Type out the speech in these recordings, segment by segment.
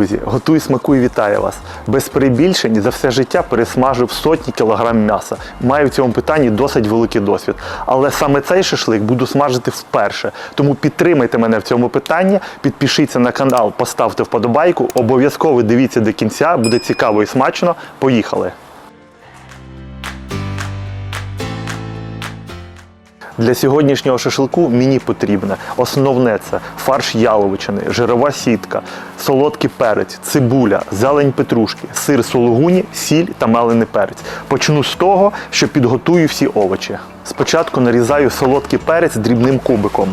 Друзі! Готуй, смакуй, вітаю вас. Без перебільшень за все життя пересмажив сотні кілограм м'яса. Маю в цьому питанні досить великий досвід. Але саме цей шашлик буду смажити вперше. Тому підтримайте мене в цьому питанні, підпишіться на канал, поставте вподобайку. Обов'язково дивіться до кінця, буде цікаво і смачно. Поїхали! Для сьогоднішнього шашлику мені потрібне основне це фарш яловичини, жирова сітка, солодкий перець, цибуля, зелень петрушки, сир сулугуні, сіль та мелений перець. Почну з того, що підготую всі овочі. Спочатку нарізаю солодкий перець дрібним кубиком.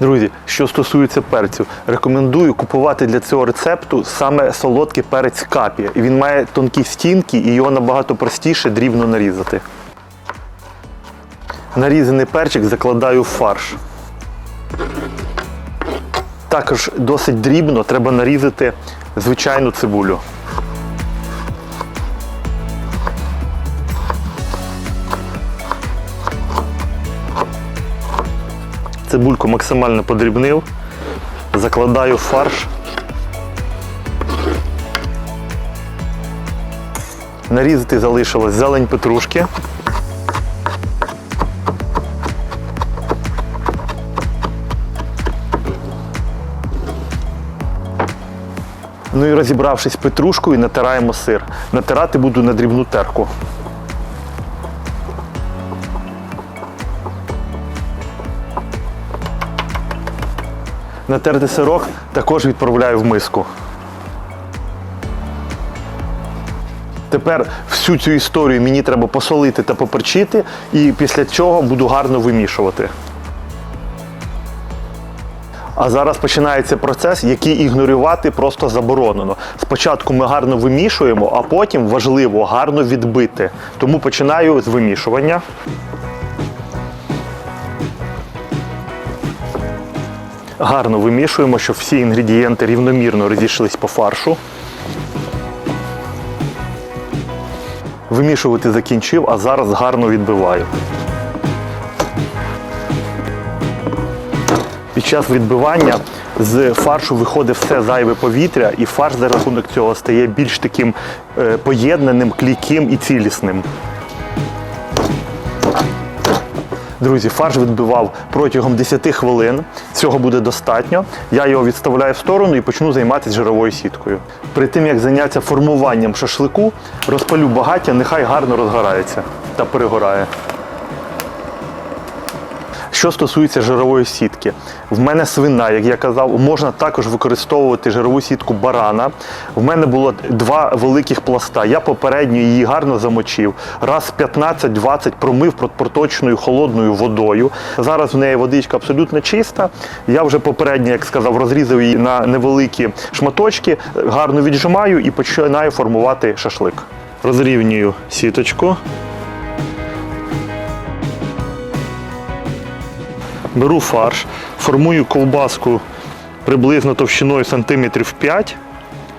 Друзі, що стосується перцю, рекомендую купувати для цього рецепту саме солодкий перець капі. Він має тонкі стінки і його набагато простіше дрібно нарізати. Нарізаний перчик закладаю в фарш. Також досить дрібно треба нарізати звичайну цибулю. Цибульку максимально подрібнив, закладаю в фарш. Нарізати залишилось зелень петрушки. Ну і розібравшись петрушкою, натираємо сир. Натирати буду на дрібну терку. Натертий сирок також відправляю в миску. Тепер всю цю історію мені треба посолити та поперчити, і після цього буду гарно вимішувати. А зараз починається процес, який ігнорувати просто заборонено. Спочатку ми гарно вимішуємо, а потім важливо гарно відбити. Тому починаю з вимішування. Гарно вимішуємо, щоб всі інгредієнти рівномірно розійшлись по фаршу. Вимішувати закінчив, а зараз гарно відбиваю. Час відбивання з фаршу виходить все зайве повітря, і фарш за рахунок цього стає більш таким е, поєднаним, клійким і цілісним. Друзі, фарш відбивав протягом 10 хвилин. Цього буде достатньо. Я його відставляю в сторону і почну займатися жировою сіткою. При тим, як зайнятися формуванням шашлику, розпалю багаття, нехай гарно розгорається та перегорає. Що стосується жирової сітки, в мене свина, як я казав, можна також використовувати жирову сітку барана. В мене було два великих пласта. Я попередньо її гарно замочив. Раз 15-20 промив проточною холодною водою. Зараз в неї водичка абсолютно чиста. Я вже попередньо, як сказав, розрізав її на невеликі шматочки, гарно віджимаю і починаю формувати шашлик. Розрівнюю сіточку. Беру фарш, формую ковбаску приблизно товщиною сантиметрів 5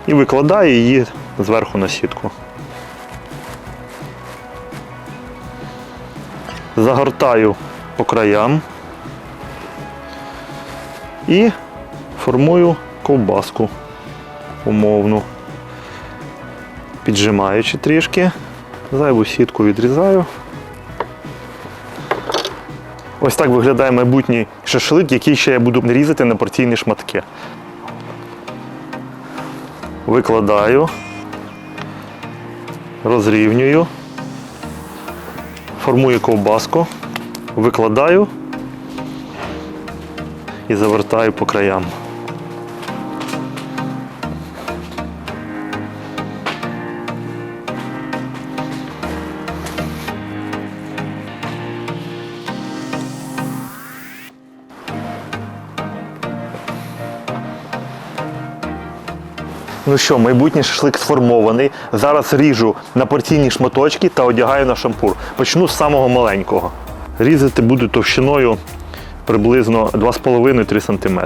і викладаю її зверху на сітку. Загортаю по краям і формую ковбаску умовну, піджимаючи трішки, зайву сітку відрізаю. Ось так виглядає майбутній шашлик, який ще я буду різати на порційні шматки. Викладаю, розрівнюю, формую ковбаску, викладаю і завертаю по краям. Ну що, майбутній шашлик сформований. Зараз ріжу на порційні шматочки та одягаю на шампур. Почну з самого маленького. Різати буду товщиною приблизно 2,5-3 см.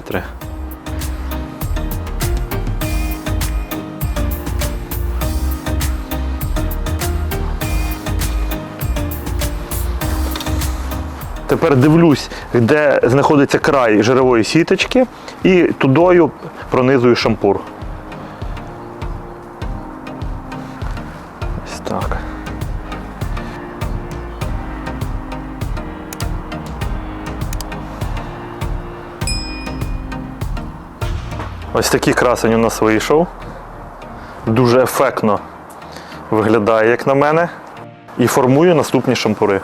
Тепер дивлюсь, де знаходиться край жирової сіточки, і тудою пронизую шампур. Ось такий красень у нас вийшов. Дуже ефектно виглядає, як на мене. І формую наступні шампури.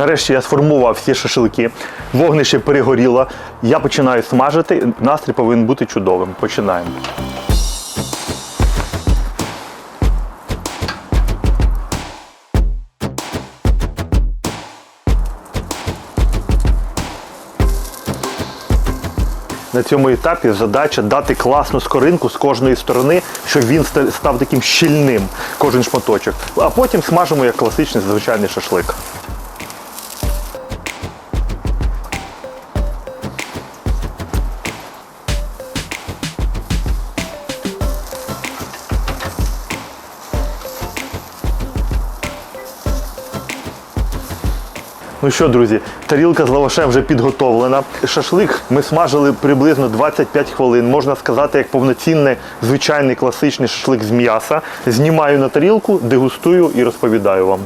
Нарешті я сформував всі шашлики. Вогнище перегоріло. Я починаю смажити. Настрій повинен бути чудовим. Починаємо. На цьому етапі задача дати класну скоринку з кожної сторони, щоб він став таким щільним, кожен шматочок. А потім смажимо як класичний звичайний шашлик. Ну що, друзі, тарілка з лавашем вже підготовлена. Шашлик ми смажили приблизно 25 хвилин. Можна сказати, як повноцінний звичайний класичний шашлик з м'яса. Знімаю на тарілку, дегустую і розповідаю вам.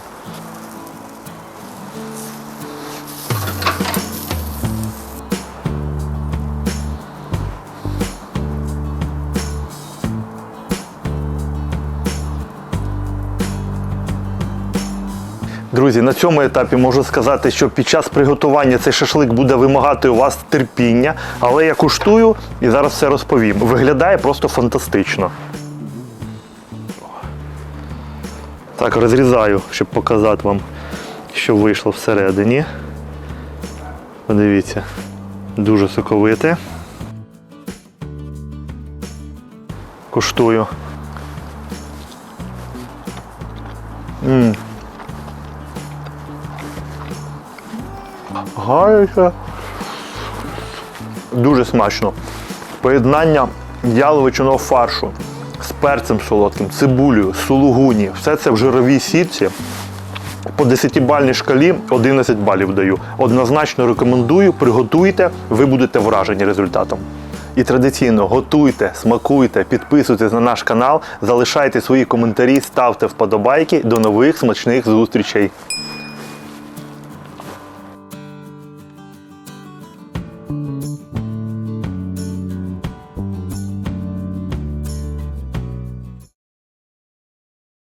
Друзі, на цьому етапі можу сказати, що під час приготування цей шашлик буде вимагати у вас терпіння, але я куштую і зараз все розповім. Виглядає просто фантастично. Так, розрізаю, щоб показати вам, що вийшло всередині. Подивіться, дуже соковите. Куштую. Гаряче. Дуже смачно. Поєднання яловичиного фаршу з перцем солодким, цибулею, сулугуні. Все це в жировій сітці. По 10-бальній шкалі 11 балів даю. Однозначно рекомендую, приготуйте, ви будете вражені результатом. І традиційно готуйте, смакуйте, підписуйтесь на наш канал, залишайте свої коментарі, ставте вподобайки. До нових смачних зустрічей!